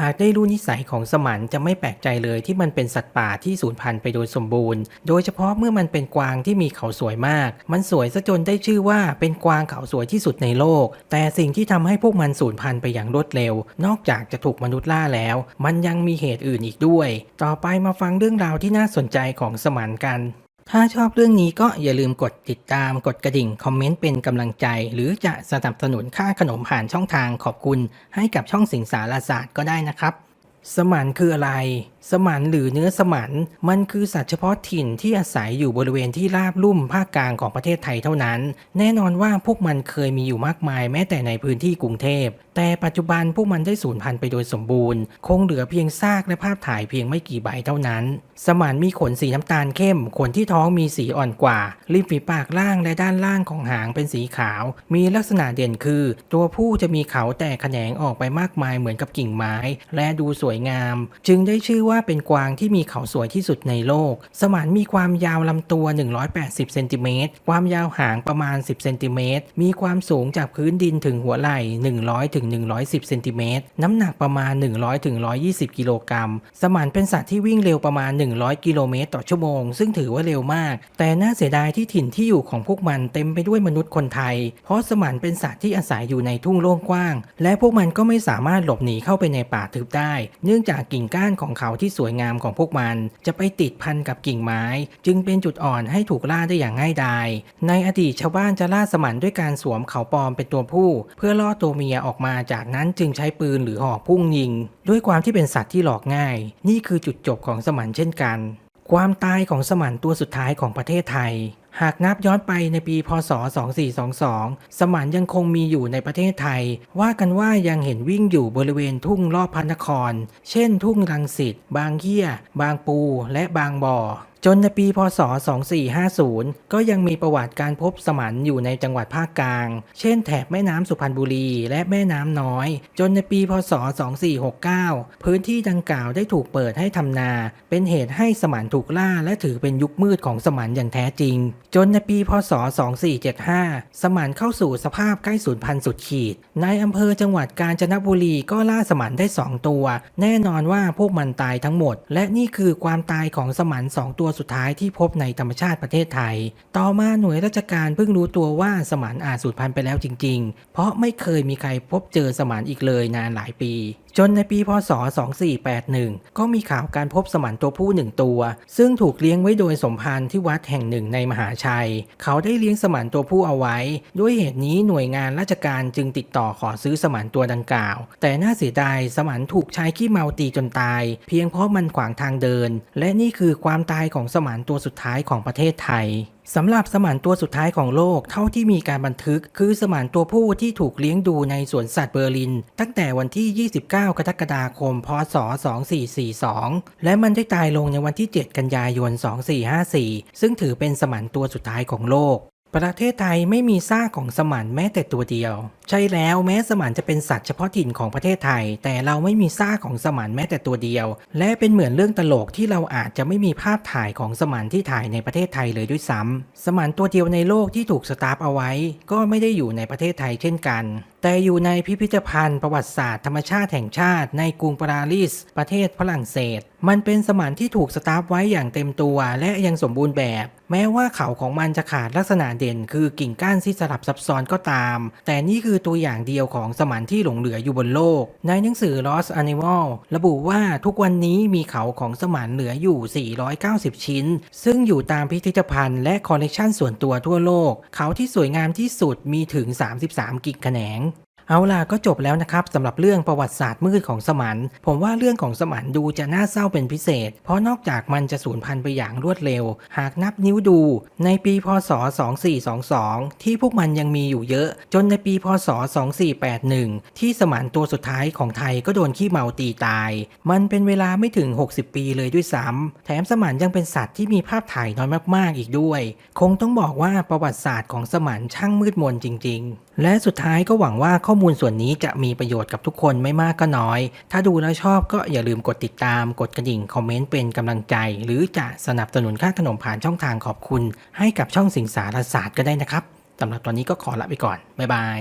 หากได้รู้นิสัยของสมันจะไม่แปลกใจเลยที่มันเป็นสัตว์ป่าที่สูญพันธุ์ไปโดยสมบูรณ์ โดยเฉพาะเมื่อมันเป็นกวางที่มีเขาสวยมาก มันสวยซะจนได้ชื่อว่าเป็นกวางเขาสวยที่สุดในโลก แต่สิ่งที่ทำให้พวกมันสูญพันธุ์ไปอย่างรวดเร็ว นอกจากจะถูกมนุษย์ล่าแล้ว มันยังมีเหตุอื่นอีกด้วย ต่อไปมาฟังเรื่องราวที่น่าสนใจของสมันกัน ถ้าชอบเรื่องนี้ก็อย่าลืมกดติดตามกดกระดิ่ง คอมเมนต์เป็นกำลังใจ หรือจะสนับสนุนค่าขนมผ่านช่องทางขอบคุณ ให้กับช่องสิงสารศาสตร์ก็ได้นะครับ สมานคืออะไรสมันหรือเนื้อสมันมันคือสัตว์เฉพาะถิ่นที่อาศัยอยู่บริเวณที่ราบลุ่มภาคกลางของประเทศไทยเท่านั้น แน่นอนว่าพวกมันเคยมีอยู่มากมายแม้แต่ในพื้นที่กรุงเทพ แต่ปัจจุบันพวกมันได้สูญพันธุ์ไปโดยสมบูรณ์ คงเหลือเพียงซากและภาพถ่ายเพียงไม่กี่ใบเท่านั้น สมันมีขนสีน้ำตาลเข้ม ขนที่ท้องมีสีอ่อนกว่า ริมฝีปากล่างและด้านล่างของหางเป็นสีขาว มีลักษณะเด่นคือ ตัวผู้จะมีเขาแตกแขนงออกไปมากมายเหมือนกับกิ่งไม้ และดูสวยงาม จึงได้ชื่อว่าว่าเป็นกวางที่มีเขาสวยที่สุดในโลก สมันมีความยาวลำตัว 180 เซนติเมตร ความยาวหางประมาณ 10 เซนติเมตร มีความสูงจากพื้นดินถึงหัวไหล่ 100 ถึง 110 เซนติเมตร น้ำหนักประมาณ 100 ถึง 120 กิโลกรัม สมันเป็นสัตว์ที่วิ่งเร็วประมาณ 100 กิโลเมตรต่อชั่วโมง ซึ่งถือว่าเร็วมาก แต่น่าเสียดายที่ถิ่นที่อยู่ของพวกมันเต็มไปด้วยมนุษย์คนไทย เพราะสมันเป็นสัตว์ที่อาศัยอยู่ในทุ่งโล่งกว้าง และพวกมันก็ไม่สามารถหลบหนีเข้าไปในป่าทึบได้ เนื่องจากกิ่งก้านของเขาที่สวยงามของพวกมัน จะไปติดพันกับกิ่งไม้ จึงเป็นจุดอ่อนให้ถูกล่าได้อย่างง่ายดายในอดีตชาวบ้านจะล่าสมันด้วยการสวมเขาปลอมเป็นตัวผู้ เพื่อล่อตัวเมียออกมาจากนั้นจึงใช้ปืนหรือหอกพุ่งยิง ด้วยความที่เป็นสัตว์ที่หลอกง่าย นี่คือจุดจบของสมันเช่นกัน ความตายของสมันตัวสุดท้ายของประเทศไทย หากนับย้อนไปในปีพศ 2422 สมานยังคงมีอยู่ในประเทศไทย ว่ากันว่ายังเห็นวิ่งอยู่บริเวณทุ่งรอบพระนคร เช่นทุ่งรังสิต บางเหี้ย บางปู และบางบ่อ จนในปีพศ 2450 ก็ยังมีประวัติการพบสมันอยู่ในจังหวัดภาคกลาง เช่นแถบแม่น้ำสุพรรณบุรีและแม่น้ำน้อย จนในปีพศ 2469 พื้นที่ดังกล่าวได้ถูกเปิดให้ทำนา เป็นเหตุให้สมันถูกล่าและถือเป็นยุคมืดของสมันอย่างแท้จริง จนในปีพศ 2475 สมันเข้าสู่สภาพใกล้สูญพันธุ์สุดขีด ในอำเภอจังหวัดกาญจนบุรีก็ล่าสมันได้ 2 ตัว แน่นอนว่าพวกมันตายทั้งหมด และนี่คือความตายของสมัน2ตัวสุดท้ายที่พบในธรรมชาติประเทศไทย ต่อมาหน่วยราชการเพิ่งรู้ตัวว่าสมันอาจสูญพันธุ์ไปแล้วจริง ๆ เพราะไม่เคยมีใครพบเจอสมันอีกเลยนานหลายปี จนในปีพศ 2481 ก็มีข่าวการพบสมันตัวผู้หนึ่งตัว ซึ่งถูกเลี้ยงไว้โดยสมภารที่วัดแห่งหนึ่งในมหาชัย เขาได้เลี้ยงสมันตัวผู้เอาไว้ ด้วยเหตุนี้หน่วยงานราชการจึงติดต่อขอซื้อสมันตัวดังกล่าว แต่น่าเสียดายสมันถูกชายขี้เมาตีจนตาย เพียงเพราะมันขวางทางเดิน และนี่คือความตายของสมานตัวสุดท้ายของประเทศไทยสำหรับสมานตัวสุดท้ายของโลกเท่าที่มีการบันทึก คือสมานตัวผู้ที่ถูกเลี้ยงดูในสวนสัตว์เบอร์ลิน ตั้งแต่วันที่ 29 กรกฎาคม พศ 2442 และมันได้ตายลงในวันที่ 7 กันยายน 2454 ซึ่งถือเป็นสมานตัวสุดท้ายของโลก ประเทศไทยไม่มีซากของสมันแม้แต่ตัวเดียว ใช่แล้วแม้สมันจะเป็นสัตว์เฉพาะถิ่นของประเทศไทย แต่เราไม่มีซากของสมันแม้แต่ตัวเดียว และเป็นเหมือนเรื่องตลกที่เราอาจจะไม่มีภาพถ่ายของสมันที่ถ่ายในประเทศไทยเลยด้วยซ้ำสมันตัวเดียวในโลกที่ถูกสตาร์ฟเอาไว้ ก็ไม่ได้อยู่ในประเทศไทยเช่นกัน แต่อยู่ในพิพิธภัณฑ์ประวัติศาสตร์ธรรมชาติแห่งชาติในกรุงปารีสประเทศฝรั่งเศส มันเป็นสมันที่ถูกสตาร์ฟไว้อย่างเต็มตัวและยังสมบูรณ์แบบ แม้ว่าเขาของมันจะขาดลักษณะเด่น คือกิ่งก้านที่สลับซับซ้อนก็ตาม แต่นี่คือตัวอย่างเดียวของสมันที่หลงเหลืออยู่บนโลก ในหนังสือ Lost Animal ระบุว่าทุกวันนี้มีเขาของสมันเหลืออยู่ 490 ชิ้น ซึ่งอยู่ตามพิพิธภัณฑ์และคอลเลกชันส่วนตัวทั่วโลก เขาที่สวยงามที่สุดมีถึง 33 กิ่งแขนง เอาล่ะก็จบแล้วนะครับสำหรับเรื่องประวัติศาสตร์มืดของสมัน ผมว่าเรื่องของสมันดูจะน่าเศร้าเป็นพิเศษ เพราะนอกจากมันจะสูญพันธุ์ไปอย่างรวดเร็ว หากนับนิ้วดู ในปีพศ 2422 ที่พวกมันยังมีอยู่เยอะ จนในปีพศ 2481 ที่สมันตัวสุดท้ายของไทยก็โดนขี้เมาตีตาย มันเป็นเวลาไม่ถึง 60 ปีเลยด้วยซ้ำแถมสมันยังเป็นสัตว์ที่มีภาพถ่ายน้อยมากๆอีกด้วย คงต้องบอกว่าประวัติศาสตร์ของสมันช่างมืดมนจริง ๆ และสุดท้ายก็หวังว่าข้อมูลส่วนนี้จะมีประโยชน์กับทุกคนไม่มากก็น้อย ถ้าดูแล้วชอบก็อย่าลืมกดติดตาม กดกระดิ่ง คอมเมนต์เป็นกำลังใจ หรือจะสนับสนุนค่าขนมผ่านช่องทางขอบคุณ ให้กับช่องสิงสารศาสตร์ก็ได้นะครับสำหรับตอนนี้ก็ขอลาไปก่อน บ๊ายบาย